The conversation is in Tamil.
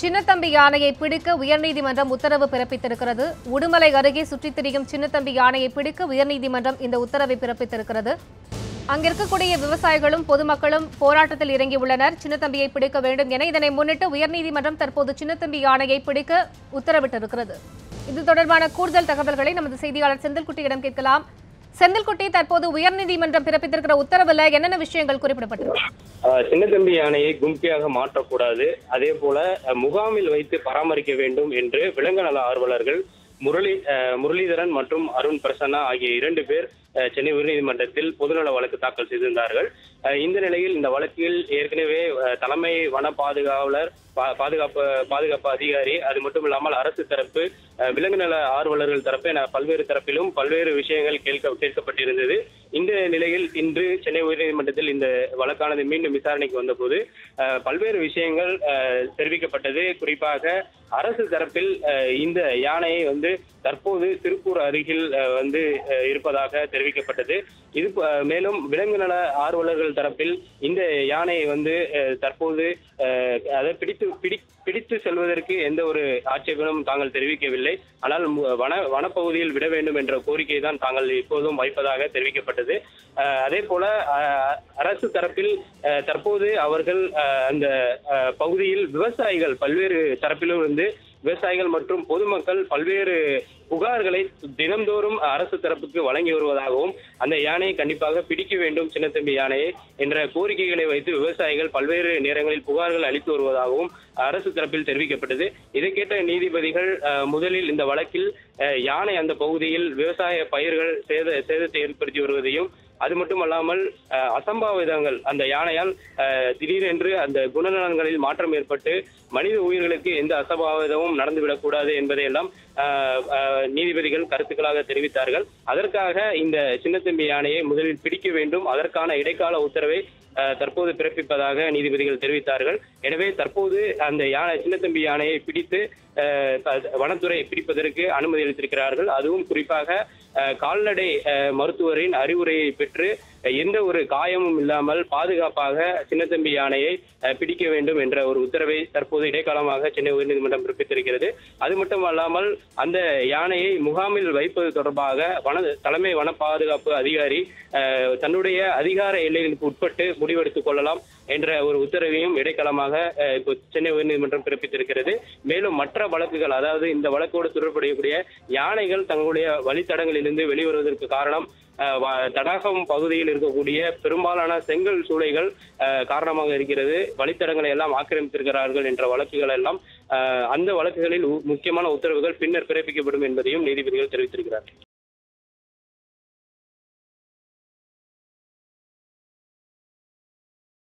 சின்னத்தம்பி யானையை பிடிக்க உயர்நீதிமன்றம் உத்தரவு பிறப்பித்திருக்கிறது. உடுமலை அருகே சுற்றித் திரியும் சின்னத்தம்பி யானையை பிடிக்க உயர்நீதிமன்றம் இந்த உத்தரவை பிறப்பித்திருக்கிறது. அங்கிருக்கக்கூடிய விவசாயிகளும் பொதுமக்களும் போராட்டத்தில் இறங்கியுள்ளனர். சின்னத்தம்பியை பிடிக்க வேண்டும் என இதனை முன்னிட்டு உயர்நீதிமன்றம் தற்போது சின்னத்தம்பி யானையை பிடிக்க உத்தரவிட்டிருக்கிறது. இது தொடர்பான கூடுதல் தகவல்களை நமது செய்தியாளர் செந்தில்குட்டியிடம் கேட்கலாம். செந்தில்குட்டி தற்போது உயர்நீதிமன்றம் பிறப்பித்திருக்கிற உத்தரவுல என்னென்ன விஷயங்கள் குறிப்பிடப்பட்டிருக்கு? ஆஹ் சின்னத்தம்பி யானையை கும்கியாக மாற்றக்கூடாது. அதே போல முகாமில் வைத்து பராமரிக்க வேண்டும் என்று விலங்கு நல ஆர்வலர்கள் முரளி அஹ், முரளிதரன் மற்றும் அருண் பிரசன்னா ஆகிய இரண்டு பேர் சென்னை உயர்நீதிமன்றத்தில் பொதுநல வழக்கு தாக்கல் செய்திருந்தார்கள். இந்த நிலையில் இந்த வழக்கில் ஏற்கனவே தலைமை வன பாதுகாவலர் பா- பாதுகாப்பு பாதுகாப்பு அதிகாரி அது மட்டும் இல்லாமல் அரசு தரப்பு விலங்கு நல ஆர்வலர்கள் தரப்பு என பல்வேறு தரப்பிலும் பல்வேறு விஷயங்கள் கேட்க கேட்கப்பட்டிருந்தது. இந்த நிலையில் இன்று சென்னை உயர்நீதிமன்றத்தில் இந்த வழக்கானது மீண்டும் விசாரணைக்கு வந்தபோது பல்வேறு விஷயங்கள் தெரிவிக்கப்பட்டது. குறிப்பாக அரசு தரப்பில் இந்த யானையை வந்து தற்போது திருப்பூர் அருகில் வந்து இருப்பதாக தெரிவிக்கப்பட்டது. இது மேலும் விலங்கு நல ஆர்வலர்கள் தரப்பில் இந்த யானையை வந்து அஹ், தற்போது அதை பிடித்து பிடி பிடித்து செல்வதற்கு எந்த ஒரு ஆட்சேபனும் தாங்கள் தெரிவிக்கவில்லை. ஆனால் வன வனப்பகுதியில் விட வேண்டும் என்ற கோரிக்கை தான் தாங்கள் இப்போதும் வைப்பதாக தெரிவிக்கப்பட்டது அஹ், அதே போல அரசு தரப்பில் தற்போது அவர்கள் அந்த பகுதியில் விவசாயிகள் பல்வேறு தரப்பிலும் இருந்து விவசாயிகள் மற்றும் பொதுமக்கள் பல்வேறு புகார்களை தினந்தோறும் அரசு தரப்புக்கு வழங்கி வருவதாகவும் அந்த யானையை கண்டிப்பாக பிடிக்க வேண்டும் சின்னத்தம்பி யானையை என்ற கோரிக்கைகளை வைத்து விவசாயிகள் பல்வேறு நேரங்களில் புகார்கள் அளித்து வருவதாகவும் அரசு தரப்பில் தெரிவிக்கப்பட்டது. இதை கேட்ட நீதிபதிகள் முதலில் இந்த வழக்கில் யானை அந்த பகுதியில் விவசாய பயிர்கள் சேத சேதத்தை ஏற்படுத்தி வருவதையும் அது மட்டுமல்லாமல் அல்லாமல் அசம்பாவிதங்கள் அந்த யானையால் திடீரென்று அந்த குணநலன்களில் மாற்றம் ஏற்பட்டு மனித உயிர்களுக்கு எந்த அசம்பாவிதமும் நடந்துவிடக்கூடாது என்பதையெல்லாம் நீதிபதிகள் கருத்துக்களாக தெரிவித்தார்கள். அதற்காக இந்த சின்னத்தம்பி யானையை முதலில் பிடிக்க வேண்டும். அதற்கான இடைக்கால உத்தரவை தற்போது பிறப்பிப்பதாக நீதிபதிகள் தெரிவித்தார்கள். எனவே தற்போது அந்த யானை சின்னத்தம்பி யானையை பிடித்து வனத்துறை பிடிப்பதற்கு அனுமதி அளித்திருக்கிறார்கள். அதுவும் குறிப்பாக கால்நடை மருத்துவரின் அறிவுரையை பெற்று எந்த ஒரு காயமும் இல்லாமல் பாதுகாப்பாக சின்னத்தம்பி யானையை பிடிக்க வேண்டும் என்ற ஒரு உத்தரவை தற்போது இடைக்காலமாக சென்னை உயர்நீதிமன்றம் பிறப்பித்திருக்கிறது. அது மட்டும் அல்லாமல் அந்த யானையை முகாமில் வைப்பது தொடர்பாக வன தலைமை வன பாதுகாப்பு அதிகாரி தன்னுடைய அதிகார எல்லைகளுக்கு உட்பட்டு முடிவெடுத்துக் கொள்ளலாம். என்ற ஒரு உத்தரவையும் இடைக்காலமாக இப்போ சென்னை உயர்நீதிமன்றம் பிறப்பித்திருக்கிறது. மேலும் மற்ற வழக்குகள் அதாவது இந்த வழக்கோடு தொடர்புடையக்கூடிய யானைகள் தங்களுடைய வழித்தடங்களிலிருந்து வெளிவருவதற்கு காரணம் அஹ், தடாகம் பகுதியில் இருக்கக்கூடிய பெரும்பாலான செங்கல் சூளைகள் காரணமாக இருக்கிறது. வழித்தடங்களை எல்லாம் ஆக்கிரமித்திருக்கிறார்கள் என்ற வழக்குகள் எல்லாம் அந்த வழக்குகளில் முக்கியமான உத்தரவுகள் பின்னர் பிறப்பிக்கப்படும் என்பதையும் நீதிபதிகள் தெரிவித்திருக்கிறார்